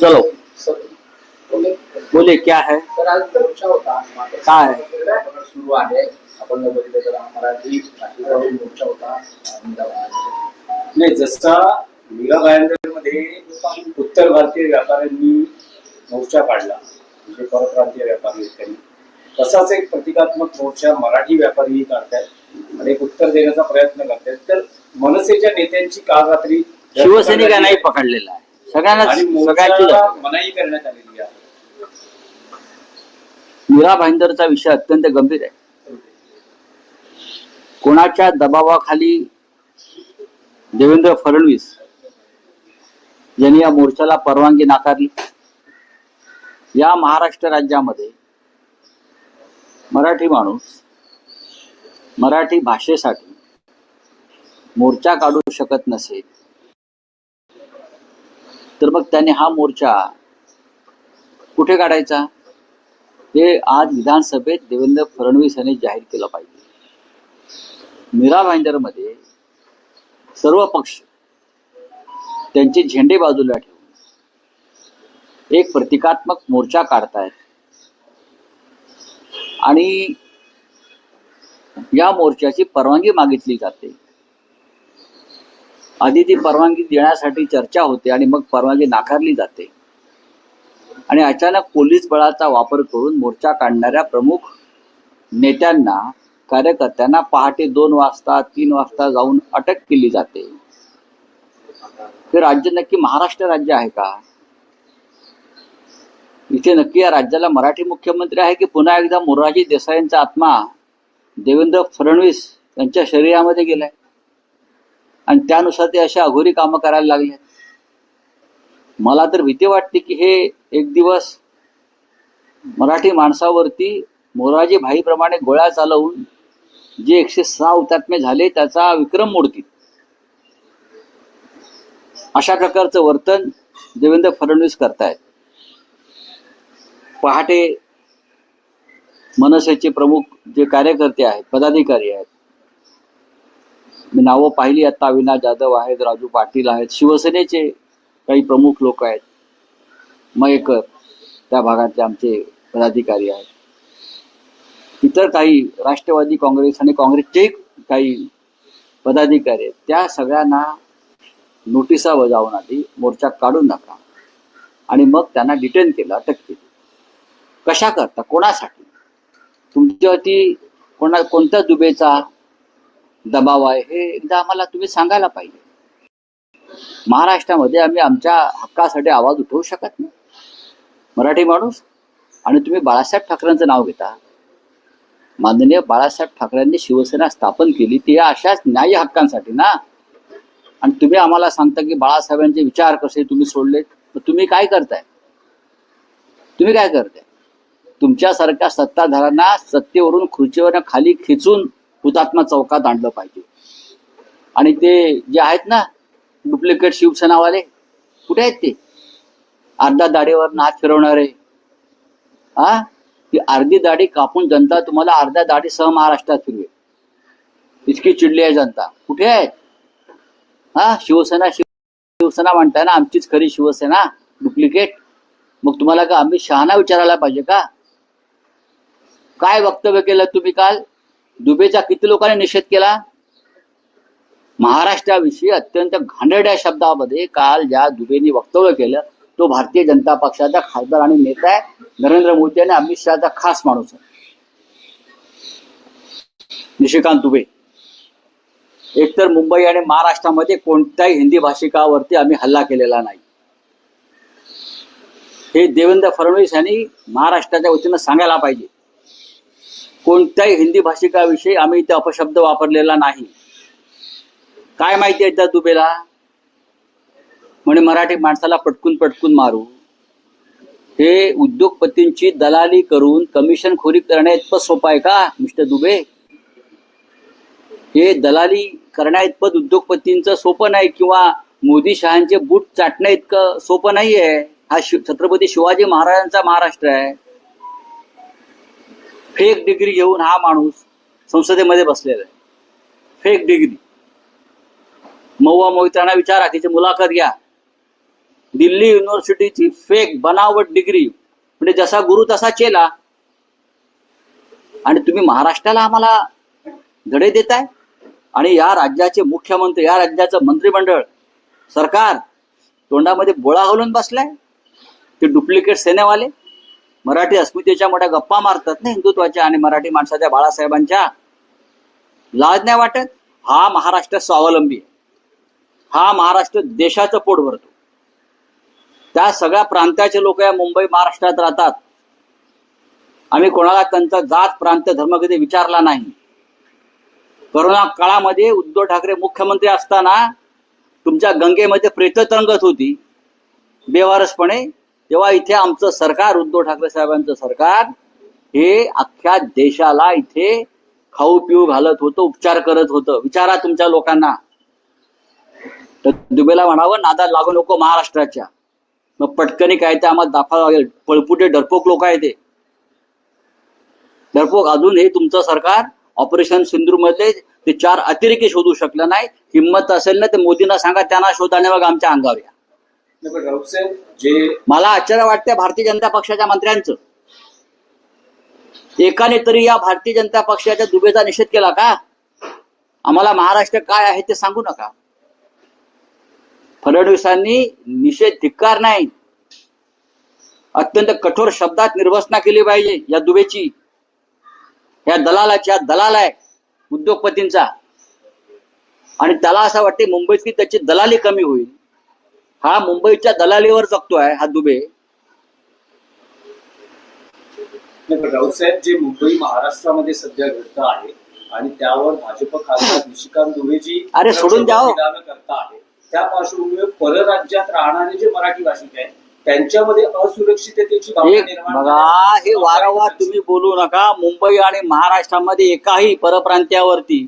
चलो. सर, तुम्ही- बोले क्या है तर आज मोर्चा होता मात्र काय? सुरू आहे आपण जर बघितलं तर मराठी नागरिकांचा मोर्चा होता अहमदाबाद नाही जसा मीरा भायंदरमध्ये उत्तर भारतीय व्यापाऱ्यांनी मोर्चा काढला म्हणजे परप्रांतीय व्यापारी आहेत त्यांनी. तसाच एक प्रतिकात्मक मोर्चा मराठी व्यापारीही काढतायत आणि एक उत्तर देण्याचा प्रयत्न करतायत. तर मनसेच्या नेत्यांची काल रात्री शिवसैनिकांनाही पकडलेला आहे. सगळ्यांना आणि सगळ्यांची मोर्चाला मनाई करण्यात आलेली आहे. मीरा भाईंदरचा विषय अत्यंत गंभीर आहे. कोणाच्या दबावाखाली देवेंद्र फडणवीस यांनी या मोर्चाला परवानगी नाकारली? या महाराष्ट्र राज्यामध्ये मराठी माणूस मराठी भाषेसाठी मोर्चा काढू शकत नसेल तर मग त्याने हा मोर्चा कुठे काढायचा? हे आज विधानसभेत देवेंद्र फडणवीस यांनी जाहीर केलं पाहिजे. मीरा भाईंदरमध्ये सर्व पक्ष त्यांचे झेंडे बाजूला ठेवून एक प्रतिकात्मक मोर्चा काढतायत. आणि या मोर्चाची परवानगी मागितली जाते. आधी ती परवानगी देण्यासाठी चर्चा होते आणि मग परवानगी नाकारली जाते. आणि अचानक पोलीस बळाचा वापर करून मोर्चा काढणाऱ्या प्रमुख नेत्यांना कार्यकर्त्यांना पहाटे दोन वाजता तीन वाजता जाऊन अटक केली जाते. हे राज्य नक्की महाराष्ट्र राज्य आहे का? इथे नक्की या राज्याला मराठी मुख्यमंत्री आहे की पुन्हा एकदा मोरारजी देसाईंचा आत्मा देवेंद्र फडणवीस यांच्या शरीरामध्ये गेलाय? आणि त्यानुसार ते अशा अघोरी कामं करायला लागले. मला तर भीती वाटते की हे एक दिवस मराठी माणसावरती मोराजी भाईप्रमाणे गोळ्या चालवून जे एकशे सहा हुतात्मे झाले त्याचा विक्रम मोडतील. अशा प्रकारचं वर्तन देवेंद्र फडणवीस करतायत. पहाटे मनसेचे प्रमुख जे कार्यकर्ते आहेत पदाधिकारी आहेत मी नावं पाहिली आता अविनाश जाधव आहेत राजू पाटील आहेत. शिवसेनेचे काही प्रमुख लोक आहेत. मयेकर त्या भागातले आमचे पदाधिकारी आहेत. इतर काही राष्ट्रवादी काँग्रेस आणि काँग्रेसचे काही पदाधिकारी आहेत. त्या सगळ्यांना नोटिसा बजावून आधी मोर्चा काढून नका आणि मग त्यांना डिटेन केलं अटक केली. कशा करता कोणासाठी? तुमच्यावरती कोणा कोणत्या दुबेचा दबाव आहे. हे एकदा आम्हाला तुम्ही सांगायला पाहिजे. महाराष्ट्रामध्ये आम्ही आमच्या हक्कासाठी आवाज उठवू शकत नाही. मराठी माणूस आणि तुम्ही बाळासाहेब ठाकरेंचं नाव घेता. माननीय बाळासाहेब ठाकरेंनी शिवसेना स्थापन केली ती अशाच न्याय हक्कांसाठी ना. आणि तुम्ही आम्हाला सांगता की बाळासाहेबांचे विचार कसे तुम्ही सोडले? तर तुम्ही काय करताय? तुम्ही काय करताय? तुमच्यासारख्या सत्ताधाऱ्यांना सत्तेवरून खुर्चीवर खाली खेचून हुतात्मा चौकात आणलं पाहिजे. आणि ते जे आहेत ना डुप्लिकेट शिवसेनावाले कुठे आहेत ते? अर्धा दाढीवर नाच फिरवणारे. हा ती अर्धी दाढी कापून जनता तुम्हाला अर्ध्या दाढीसह महाराष्ट्रात फिरवे इतकी चिडली आहे जनता. कुठे आहेत? हा शिवसेना शिव- शिवसेना म्हणताय ना आमचीच खरी शिवसेना डुप्लिकेट मग तुम्हाला का आम्ही शहाणा विचारायला पाहिजे का? काय वक्तव्य केलं तुम्ही काल? दुबेचा किती लोकांनी निषेध केला? महाराष्ट्राविषयी अत्यंत घाणेरड्या शब्दामध्ये काल ज्या दुबेनी वक्तव्य केलं तो भारतीय जनता पक्षाचा खासदार आणि नेता आहे नरेंद्र मोदी आणि अमित शहाचा खास माणूस आहे. निशिकांत दुबे. एकतर मुंबई आणि महाराष्ट्रामध्ये कोणत्याही हिंदी भाषिकावरती आम्ही हल्ला केलेला नाही. हे देवेंद्र फडणवीस यांनी महाराष्ट्राच्या वतीनं सांगायला पाहिजे. कोणत्याही हिंदी भाषिकाविषयी आम्ही इथे अपशब्द वापरलेला नाही. काय माहिती आहे त्या दुबेला? म्हणे मराठी माणसाला पटकून पटकून मारू. हे उद्योगपतींची दलाली करून कमिशन खोरी करण्या इतपत सोपं आहे का मिस्टर दुबे? हे दलाली करण्या इतपत उद्योगपतींचं सोपं नाही किंवा मोदी शहांचे बूट चाटण्या इतकं सोपं नाही आहे हा शिव छत्रपती शिवाजी महाराजांचा महाराष्ट्र आहे. फेक डिग्री घेऊन हा माणूस संसदेमध्ये बसलेला आहे. Fake degree. मौवा मोहित्रांना विचारा तिची मुलाखत घ्या. दिल्ली युनिव्हर्सिटीची फेक बनावट डिग्री. म्हणजे जसा गुरु तसा चेला. आणि तुम्ही महाराष्ट्राला आम्हाला धडे देताय? आणि या राज्याचे मुख्यमंत्री या राज्याचं मंत्रिमंडळ सरकार तोंडामध्ये बोळा घालून बसलाय? ते डुप्लिकेट सेनेवाले? मराठी अस्मितेच्या मोठ्या गप्पा मारतात ना हिंदुत्वाच्या आणि मराठी माणसाच्या बाळासाहेबांच्या. लाज नाही वाटत? हा महाराष्ट्र स्वावलंबी आहे. हा महाराष्ट्र देशाचं पोट भरतो. त्या सगळ्या प्रांताचे लोक या मुंबई महाराष्ट्रात राहतात. आम्ही कोणाला त्यांचा जात प्रांत धर्म कधी विचारला नाही. करोना काळामध्ये उद्धव ठाकरे मुख्यमंत्री असताना तुमच्या गंगेमध्ये प्रेत तरंगत होती. बेवारसपणे तेव्हा इथे आमचं सरकार उद्धव ठाकरे साहेबांचं सरकार हे अख्ख्या देशाला इथे खाऊ पिऊ घालत होतं उपचार करत होतं. विचारा तुमच्या लोकांना. तर दुबेला म्हणावं नादा लागू नको महाराष्ट्राच्या. मग पटकनी काय ते आम्हाला दाखवा लागेल. पळपुटे डरपोक लोक आहे ते. डरपोक अजून हे तुमचं सरकार ऑपरेशन सिंधूरमध्ये ते चार अतिरेकी शोधू शकलं नाही. हिंमत असेल ना ते मोदींना सांगा त्यांना शोधाने मग आमच्या अंगावर या नाही, पण राऊत साहेब जे मला आश्चर्य वाटते भारतीय जनता पक्षाच्या मंत्र्यांचं. एकाने तरी या भारतीय जनता पक्षाच्या दुबेचा निषेध केला का? आम्हाला महाराष्ट्र काय आहे ते सांगू नका. फडणवीसांनी निषेध धिक्कार नाही. अत्यंत कठोर शब्दात निर्वसना केली पाहिजे या दुबेची. या दलालाच्या दलाल आहे उद्योगपतींचा. आणि त्याला असं वाटते मुंबईतली त्याची दलाली कमी होईल. हा मुंबईच्या दलालीवर जगतोय हा दुबे. नाही, पण राऊत साहेब जे मुंबई महाराष्ट्रामध्ये सध्या घडतं आहे आणि त्यावर भाजप खासदार निशिकांत दुबेजी अरे, सोडून द्या हो. करता आहे. त्या पार्श्वभूमीवर परराज्यात राहणारे जे मराठी भाषिक आहेत त्यांच्यामध्ये असुरक्षिततेची बघा हे वारंवार तुम्ही बोलू नका मुंबई आणि महाराष्ट्रामध्ये एकाही परप्रांत्यावरती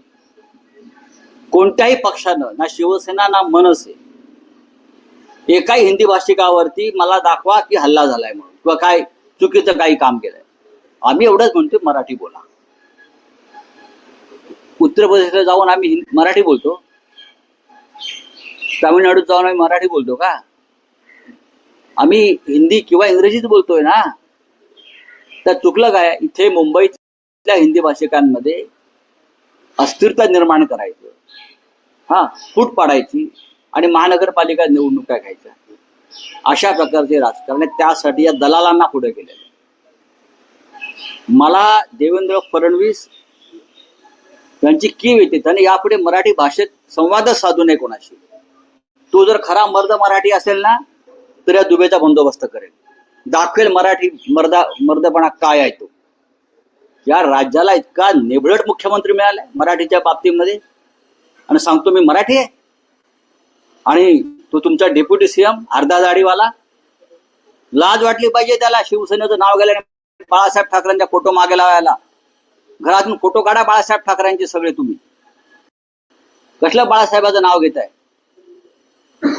कोणत्याही पक्षानं ना शिवसेना ना मनसे एकाही हिंदी भाषिकावरती मला दाखवा की हल्ला झालाय म्हणून किंवा काय चुकीचं काही काम केलंय. आम्ही एवढंच म्हणतो मराठी बोला. उत्तर प्रदेशला जाऊन आम्ही मराठी बोलतो. तामिळनाडूत जाऊन आम्ही मराठी बोलतो का? आम्ही हिंदी किंवा इंग्रजीच बोलतोय ना? तर चुकलं काय? इथे मुंबईतल्या हिंदी भाषिकांमध्ये अस्थिरता निर्माण करायचं. हा फूट पाडायची. आणि महानगरपालिका निवडणुका घ्यायच्या. अशा प्रकारचे राजकारण त्यासाठी या दलालांना पुढे केलेलं मला देवेंद्र फडणवीस यांची कीव येते त्याने यापुढे मराठी भाषेत संवादच साधू नये कोणाशी. तो जर खरा मर्द मराठी असेल ना तर या दुबेचा बंदोबस्त करेल. दाखवेल मराठी मर्दा मर्दपणा काय आहे तो. या राज्याला इतका निबळट मुख्यमंत्री मिळालाय मराठीच्या बाबतीमध्ये. आणि सांगतो मी मराठी आहे. आणि तो तुमचा डेप्युटी सीएम अर्धा दाढीवाला लाज वाटली पाहिजे त्याला शिवसेनेचं नाव गेल्याने बाळासाहेब ठाकरेंचा फोटो मागे लावायला. घरातून फोटो काढा बाळासाहेब ठाकरेंचे सगळे तुम्ही. कसलं बाळासाहेबाचं नाव घेत आहे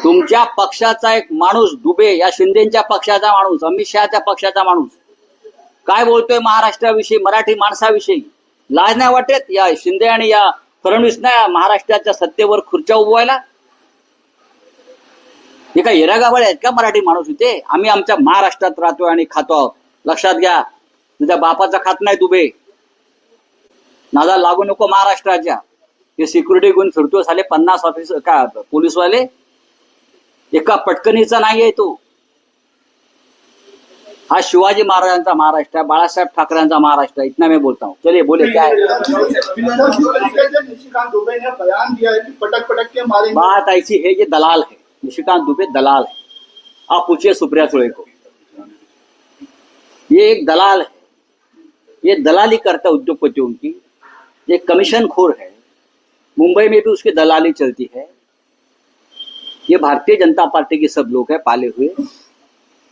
तुमच्या पक्षाचा एक माणूस दुबे या शिंदेच्या पक्षाचा माणूस अमित शहाच्या पक्षाचा माणूस. काय बोलतोय महाराष्ट्राविषयी मराठी माणसाविषयी? लाज नाही वाटत या शिंदे आणि या फडणवीस ना महाराष्ट्राच्या सत्तेवर खुर्च्या उभवायला? हे काय आहेत का मराठी माणूस इथे? आम्ही आमच्या महाराष्ट्रात राहतोय आणि खातो आहोत. लक्षात घ्या तुझ्या बापाचा खात नाही दुबे नादा लागू नको महाराष्ट्राच्या. हे सिक्युरिटी घेऊन फिरतो झाले पन्नास ऑफिस का पोलीसवाले? एका पटकनीचा नाही आहे तो. हा शिवाजी महाराजांचा महाराष्ट्र आहे बाळासाहेब ठाकरेंचा महाराष्ट्र आहे. इतना मैं बोलता. हूँ चलिए बोले क्या? है है बात ऐसी है ये दलाल है निशिकांत दुबे दलाल है। आप पूछिए सुप्रिया सुळे को। ये एक दलाल है। ये दलाली करता उद्योगपतियों की ये कमीशन खोर है। मुंबई में भी उसकी दलाली चलती है। ये भारतीय जनता पार्टी के सब लोग हैं, पाले हुए।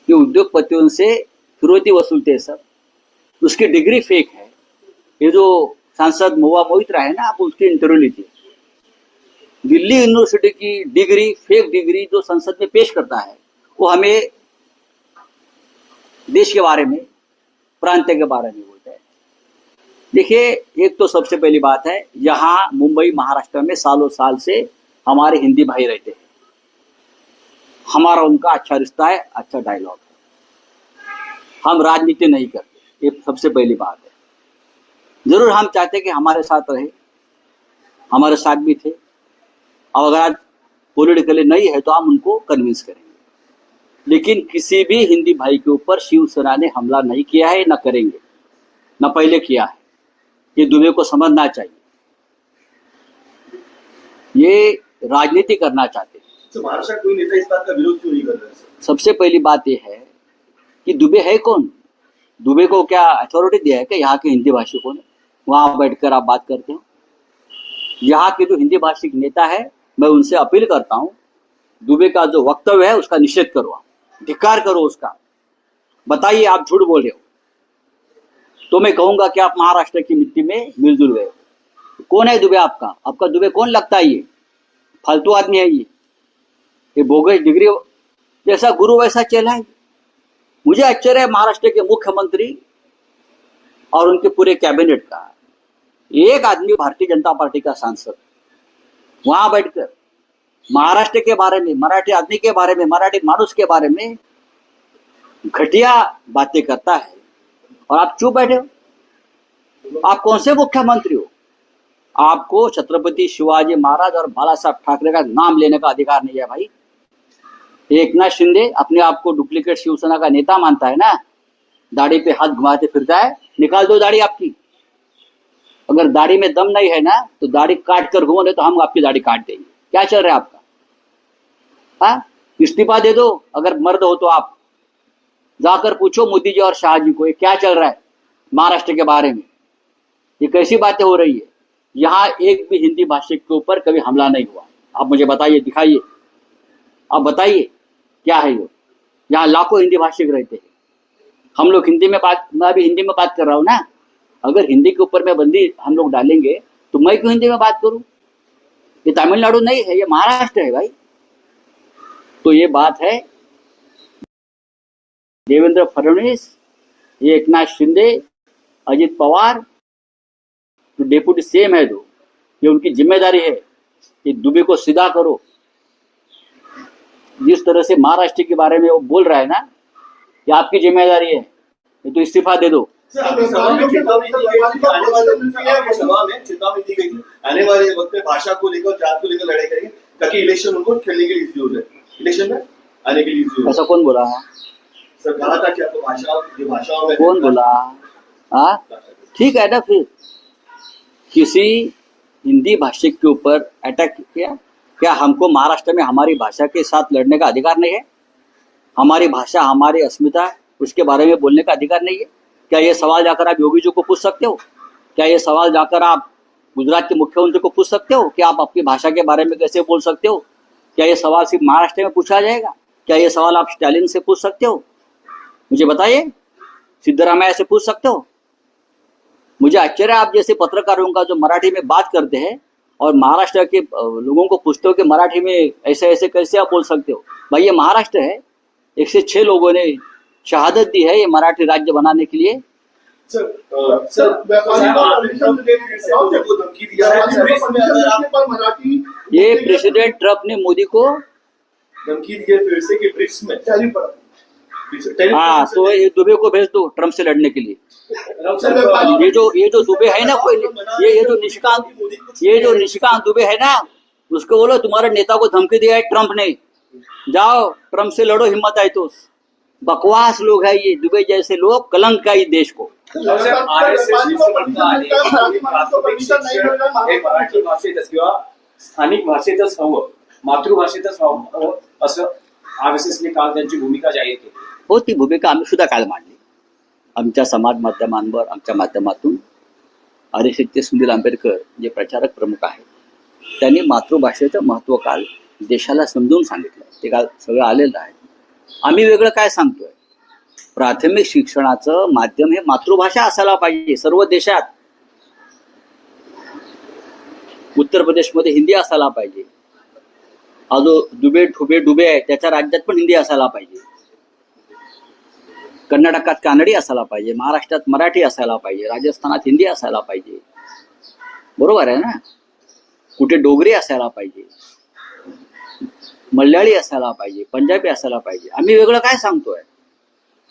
ये उद्योगपतियों से फिरौती वसूलते हैं सब। उसकी डिग्री फेक है। ये जो सांसद महुआ मोहित्रा है ना, आप उसकी इंटरव्यू लीजिए। दिल्ली यूनिवर्सिटी की डिग्री, फेक डिग्री जो संसद में पेश करता है, वो हमें देश के बारे में, प्रांत के बारे में बोलता है। देखिए, एक तो सबसे पहली बात है, यहाँ मुंबई, महाराष्ट्र में सालों साल से हमारे हिंदी भाई रहते हैं। हमारा उनका अच्छा रिश्ता है अच्छा डायलॉग है। हम राजनीति नहीं करते, ये सबसे पहली बात है। ज़रूर हम चाहते कि हमारे साथ रहे, हमारे साथ भी थे और अगर आज पॉलिटिकली नहीं है तो हम उनको कन्विंस करेंगे। लेकिन किसी भी हिंदी भाई के ऊपर शिवसेना ने हमला नहीं किया है ना करेंगे। न पहले किया है। ये दुबे को समझना चाहिए। ये राजनीति करना चाहते हैं। तो कोई नेता इस बात का विरोध क्यों नहीं कर रहा है? सबसे पहली बात यह है कि दुबे है कौन? दुबे को क्या अथॉरिटी दिया है कि यहाँ के हिंदी भाषिकों ने? वहाँ बैठकर आप बात करते हो। यहाँ के जो हिंदी भाषिक नेता है मैं उनसे अपील करता हूँ, दुबे का जो वक्तव्य है उसका निषेध करो आप। करो उसका। बताइए आप झूठ बोल रहे हो। तो मैं कहूँगा कि आप महाराष्ट्र की मिट्टी में मिलजुल गए। कौन है दुबे आपका? आपका दुबे कौन लगता है ये? फालतू आदमी है ये। ये बोगस डिग्री, जैसा गुरु वैसा चेला है। मुझे आश्चर्य है महाराष्ट्र के मुख्यमंत्री और उनके पूरे कैबिनेट का। एक आदमी भारतीय जनता पार्टी का सांसद। वहाँ बैठकर, महाराष्ट्र के बारे में, मराठी आदमी के बारे में, मराठी मानुष के बारे में घटिया बातें करता है। और आप चुप बैठे हो। आप कौन से मुख्यमंत्री हो? आपको छत्रपति शिवाजी महाराज और बाला साहब ठाकरे का नाम लेने का अधिकार नहीं है भाई। एक नाथ शिंदे अपने आप को डुप्लीकेट शिवसेना का नेता मानता है ना? दाढ़ी पे हाथ घुमाते फिरता है। निकाल दो दाढ़ी आपकी। अगर दाढ़ी में दम नहीं है ना तो दाढ़ी काट कर घूमो, नहीं तो हम आपकी दाढ़ी काट देंगे। क्या चल रहा है आपका? हाँ? इस्तीफा दे दो, अगर मर्द हो तो आप। जाकर पूछो मोदी जी और शाह जी को, ये क्या चल रहा है महाराष्ट्र के बारे में? ये कैसी बातें हो रही है? यहाँ एक भी हिंदी भाषिक के ऊपर कभी हमला नहीं हुआ। आप मुझे बताइए, दिखाइए। आप बताइए, क्या है ये? यहाँ लाखों हिंदी भाषिक रहते हैं। हम लोग हिंदी में बात, मैं अभी हिंदी में बात कर रहा हूँ ना। अगर हिंदी के ऊपर में बंदी हम लोग डालेंगे तो मैं क्यों हिंदी में बात करूँ? ये तमिलनाडु नहीं है, ये महाराष्ट्र है भाई। तो ये बात है, देवेंद्र फडणवीस एक नाथ शिंदे, अजित पवार तो डेप्यूटी सीएम है दो। ये उनकी ज़िम्मेदारी है कि दुबे को सीधा करो। जिस तरह से महाराष्ट्र के बारे में वो बोल रहा है ना, ये आपकी ज़िम्मेदारी है। ये तो इस्तीफा दे दो। थी आने वाले वक्त में भाषा को लेकर जात को लेकर लड़ाई करेंगे ताकि इलेक्शन उनको खेलने के लिए इजी हो जाए। इलेक्शन में आने के लिए इजी हो ऐसा कौन बोला? सर कहा था कि आपको भाषा ये भाषाओं में कौन बोला? हाँ ठीक है ना फिर। किसी हिंदी भाषिक के ऊपर अटैक किया? क्या हमको महाराष्ट्र में हमारी भाषा के साथ लड़ने का अधिकार नहीं है? हमारी भाषा हमारी अस्मिता उसके बारे में बोलने का अधिकार नहीं है? क्या ये सवाल जाकर आप योगी जी को पूछ सकते हो? क्या ये सवाल जाकर आप गुजरात के मुख्यमंत्री को पूछ सकते हो? कि आप अपनी भाषा के बारे में कैसे बोल सकते हो? क्या ये सवाल सिर्फ़ महाराष्ट्र में पूछा जाएगा? क्या ये सवाल आप स्टालिन से पूछ सकते हो? मुझे बताइए। सिद्धरामैया से पूछ सकते हो? मुझे आश्चर्य आप जैसे पत्रकारों का जो मराठी में बात करते हैं और महाराष्ट्र के लोगों को पूछते हो कि मराठी में ऐसे ऐसे कैसे आप बोल सकते हो? भाई, ये महाराष्ट्र है। एक से छह लोगों ने शहादत दी है ये मराठी राज्य बनाने के लिए। है। ये प्रेसिडेंट ट्रंप ने मोदी को धमकी दी है फिर से कि में। हाँ तो ये दुबे को भेज दो ट्रंप से लड़ने के लिए। ये जो ये जो दुबे है ना कोई ये ये जो निशिकांत ये जो निशिकांत दुबे है ना उसको बोलो तुम्हारे नेता को धमकी दिया है ट्रंप ने। जाओ ट्रंप से लड़ो हिम्मत आई तो। बकवास लोग है ये दुबे जैसे लोग कलंक है इस देश को। हे मराठी भाषेतच किंवा स्थानिक भाषेतच हवं मातृभाषेतच हवं असं आर एस एसने काल त्यांची भूमिका जाहीर केली. हो ती भूमिका आम्ही सुद्धा काल मांडली. आमच्या समाज माध्यमांवर आमच्या माध्यमातून आर्यशक्ती सुनील आंबेडकर जे प्रचारक प्रमुख आहेत त्यांनी मातृभाषेचं महत्त्व काल देशाला समजून सांगितलं. ते काल सगळं आलेलं आहे. आम्ही वेगळं काय सांगतोय? प्राथमिक शिक्षणाचं माध्यम हे मातृभाषा असायला पाहिजे सर्व देशात. उत्तर प्रदेशमध्ये हिंदी असायला पाहिजे. अजून दुबे ठुबे डुबे आहे त्याच्या राज्यात पण हिंदी असायला पाहिजे. कर्नाटकात कानडी असायला पाहिजे महाराष्ट्रात मराठी असायला पाहिजे राजस्थानात हिंदी असायला पाहिजे. बरोबर आहे ना? कुठे डोगरी असायला पाहिजे. मल्याळी असायला पाहिजे पंजाबी असायला पाहिजे. आम्ही वेगळं काय सांगतोय?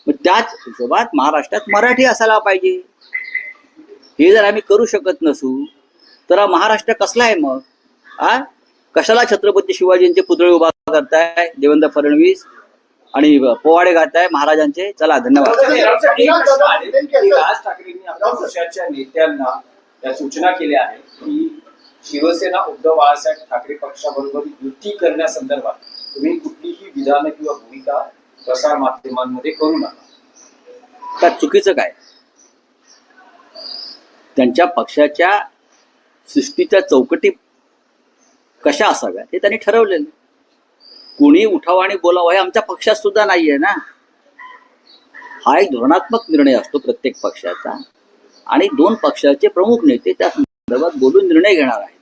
मग त्याच हिशोबात महाराष्ट्रात मराठी असायला पाहिजे. हे जर आम्ही करू शकत नसू तर हा महाराष्ट्र कसला आहे मग? आ कशाला छत्रपती शिवाजींचे पुतळे उभा करताय देवेंद्र फडणवीस आणि पोवाडे घालताय महाराजांचे? चला धन्यवाद. राज ठाकरेंनी आपल्या पक्षाच्या नेत्यांना त्या सूचना केल्या आहेत की शिवसेना उद्धव बाळासाहेब ठाकरे पक्षाबरोबर युती करण्यासंदर्भात तुम्ही कुठलीही विधानं किंवा भूमिका प्रसार माध्यमांमध्ये करू नका. त्यात चुकीचं काय? त्यांच्या पक्षाच्या सृष्टीच्या चौकटी कशा असाव्या ते त्यांनी ठरवलेलं कोणी उठावं आणि बोलावं हे आमच्या पक्षात सुद्धा नाहीये ना. हा एक धोरणात्मक निर्णय असतो प्रत्येक पक्षाचा. आणि दोन पक्षाचे प्रमुख नेते त्या संदर्भात बोलून निर्णय घेणार आहेत.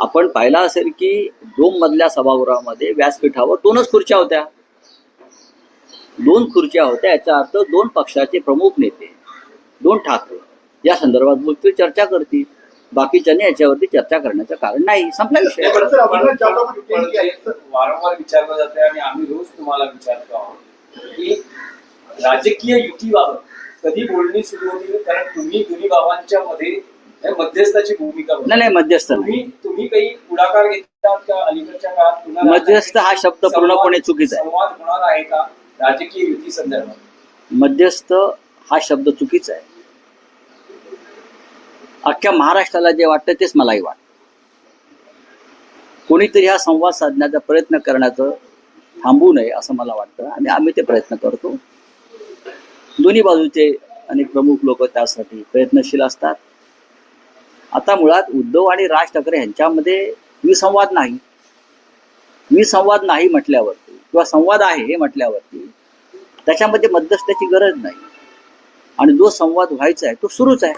आपण पाहिला असेल की डोम मधल्या सभागृहामध्ये व्यासपीठावर दोनच खुर्च्या होत्या. दोन खुर्च्या होत्या याचा अर्थ दोन पक्षाचे प्रमुख नेते दोन ठाकरे. या संदर्भात बोलतील चर्चा करतील. बाकीच्यांनी याच्यावरती चर्चा करण्याचं कारण नाही. संपला विषय. वारंवार विचारलं जाते आणि आम्ही रोज तुम्हाला विचारतो आहोत की राजकीय युतीबाबत कधी बोलणी सुरू होती? कारण तुम्ही दोन्ही भावांच्या मध्ये हे मध्यस्थाची भूमिका. नाही नाही मध्यस्थ नाही. तुम्ही काही पुढाकार घेतात का? अलीकडच्या काळात मध्यस्थ हा शब्द पूर्णपणे चुकीचा आहे. संवाद होणार आहे का? राजकीय युती संदर्भात. मध्यस्थ हा शब्द चुकीचा आहे. अख्ख्या महाराष्ट्राला जे वाटतं तेच मलाही वाटतं. कोणीतरी हा संवाद साधण्याचा प्रयत्न करण्याचं थांबू नये असं मला वाटतं आणि आम्ही ते प्रयत्न करतो. दोन्ही बाजूचे अनेक प्रमुख लोक त्यासाठी प्रयत्नशील असतात. आता मुळात उद्धव आणि राज ठाकरे यांच्यामध्ये विसंवाद नाही. विसंवाद नाही म्हटल्यावरती किंवा संवाद आहे हे म्हटल्यावरती त्याच्यामध्ये मध्यस्थाची गरज नाही. आणि जो संवाद व्हायचा आहे तो सुरूच आहे.